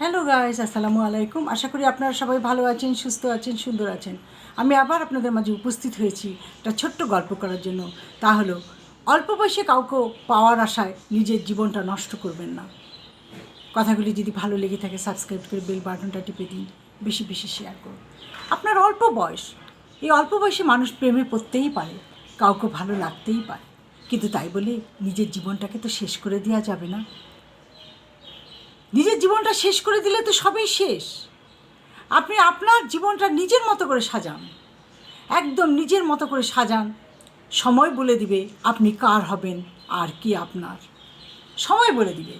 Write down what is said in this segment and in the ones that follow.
Hello guys আসসালামু আলাইকুম আশা করি আপনারা সবাই ভালো আছেন, সুস্থ আছেন, সুন্দর আছেন। আমি আবার আপনাদের মাঝে উপস্থিত হয়েছি একটা ছোট্ট গল্প করার জন্য। তা হলো, অল্প বয়সে কাউকে পাওয়ার আশায় নিজের জীবনটা নষ্ট করবেন না। কথাগুলি যদি ভালো লেগে থাকে সাবস্ক্রাইব করে বেল বাটনটা টিপে দিন। বেশি বেশি শেয়ার করুন। আপনার অল্প বয়স, এই অল্প বয়সে মানুষ প্রেমে পড়তেই পারে, কাউকে ভালো লাগতেই পারে। কিন্তু তাই বলে নিজের জীবনটাকে তো শেষ করে দেওয়া যাবে না। নিজের জীবনটা শেষ করে দিলে তো সবই শেষ। আপনি আপনার জীবনটা নিজের মতো করে সাজান। একদম নিজের মতো করে সাজান। সময় বলে দিবে আপনি কার হবেন, আর কি আপনার। সময় বলে দিবে।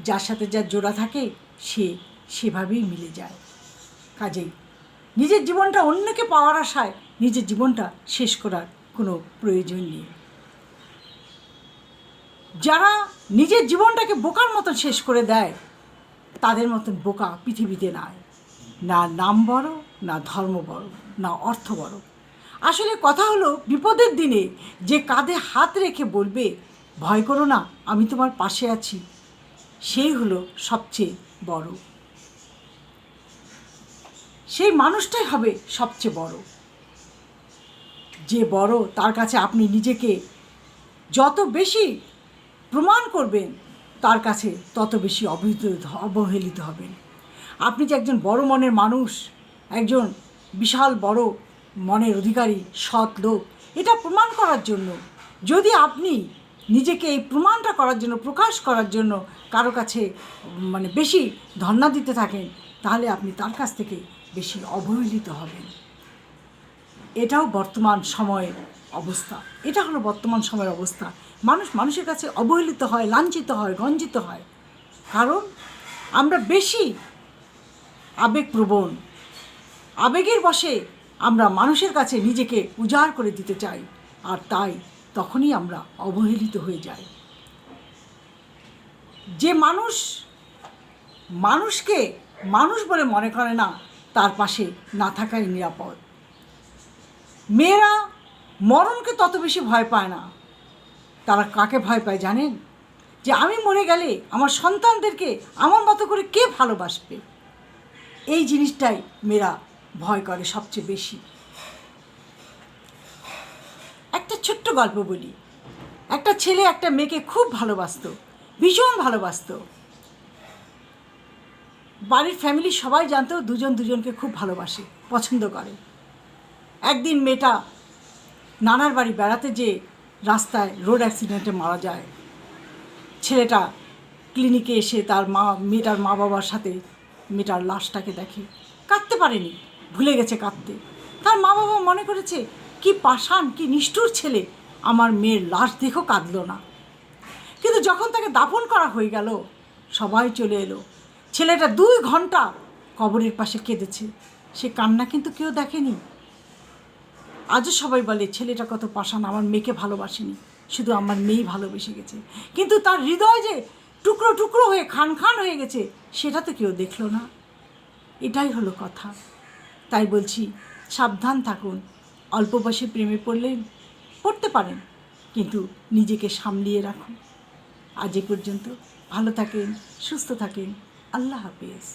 যার সাথে যার জোড়া থাকে, সে সেভাবেই মিলে যায়। কাজেই নিজের জীবনটা অন্যকে পাওয়ার আশায় নিজের জীবনটা শেষ করার কোনো প্রয়োজন নেই। যারা নিজের জীবনটাকে বোকার মতন শেষ করে দেয় তাদের মতন বোকা পৃথিবীতে নাই। না নাম বড়, না ধর্ম বড়, না অর্থ বড়। আসলে কথা হলো, বিপদের দিনে যে কাঁধে হাত রেখে বলবে, ভয় করো না, আমি তোমার পাশে আছি। সেই হলো সবচেয়ে বড়। সেই মানুষটাই হবে সবচেয়ে বড়। যে বড়, তার কাছে আপনি নিজেকে যত বেশি প্রমাণ করবেন তার কাছে তত বেশি অবহিত অবহেলিত হবেন। আপনি যে একজন বড় মনের মানুষ, একজন বিশাল বড় মনের অধিকারী, সৎ লোক, এটা প্রমাণ করার জন্য, যদি আপনি নিজেকে এই প্রমাণটা করার জন্য, প্রকাশ করার জন্য কারও কাছে মানে বেশি ধর্ণা দিতে থাকেন, তাহলে আপনি তার কাছ থেকে বেশি অবহেলিত হবেন। এটাও বর্তমান সময়ের অবস্থা। এটা হলো বর্তমান সময়ের অবস্থা। মানুষ মানুষের কাছে অবহেলিত হয়, লাঞ্ছিত হয়, গঞ্জিত হয়। কারণ আমরা বেশি আবেগপ্রবণ। আবেগের বশে আমরা মানুষের কাছে নিজেকে উজাড় করে দিতে চাই। আর তাই তখনই আমরা অবহেলিত হয়ে যাই। যে মানুষ মানুষকে মানুষ বলে মনে করে না, তার পাশে না থাকাই নিরাপদ। মেয়েরা মরণকে তত বেশি ভয় পায় না। তারা কাকে ভয় পায় জানেন? যে আমি মরে গেলে আমার সন্তানদেরকে আমার মতো করে কে ভালোবাসবে? এই জিনিসটাই মেয়েরা ভয় করে সবচেয়ে বেশি। একটা ছোট্ট গল্প বলি। একটা ছেলে একটা মেয়েকে খুব ভালোবাসতো, ভীষণ ভালোবাসতো। বাড়ির ফ্যামিলি সবাই জানতো দুজন দুজনকে খুব ভালোবাসে, পছন্দ করে। একদিন মেয়েটা নানার বাড়ি বেড়াতে যে রাস্তায় রোড অ্যাক্সিডেন্টে মারা যায়। ছেলেটা ক্লিনিকে এসে তার মা, মেয়েটার মা বাবার সাথে মেয়েটার লাশটাকে দেখে। কাঁদতে পারেনি, ভুলে গেছে কাঁদতে। তার মা বাবা মনে করেছে, কি পাষাণ, কি নিষ্ঠুর ছেলে, আমার মেয়ের লাশ দেখো কাঁদল না। কিন্তু যখন তাকে দাফন করা হয়ে গেল, সবাই চলে এলো। ছেলেটা দুই ঘণ্টা কবরের পাশে কেঁদেছে। সে কান্না কিন্তু কেউ দেখেনি। আজও সবাই বলে, ছেলেটা কত পাষাণ, আমার মেয়েকে ভালোবাসেনি, শুধু আমার মেয়েই ভালোবেসে গেছে। কিন্তু তার হৃদয় যে টুকরো টুকরো হয়ে, খান খান হয়ে গেছে, সেটা তো কেউ দেখল না। এটাই হলো কথা। তাই বলছি, সাবধান থাকুন। অল্প বয়সে প্রেমে পড়লে পড়তে পারেন, কিন্তু নিজেকে সামলিয়ে রাখুন। আজ এ পর্যন্ত ভালো থাকেন, সুস্থ থাকেন। আল্লাহ হাফেজ।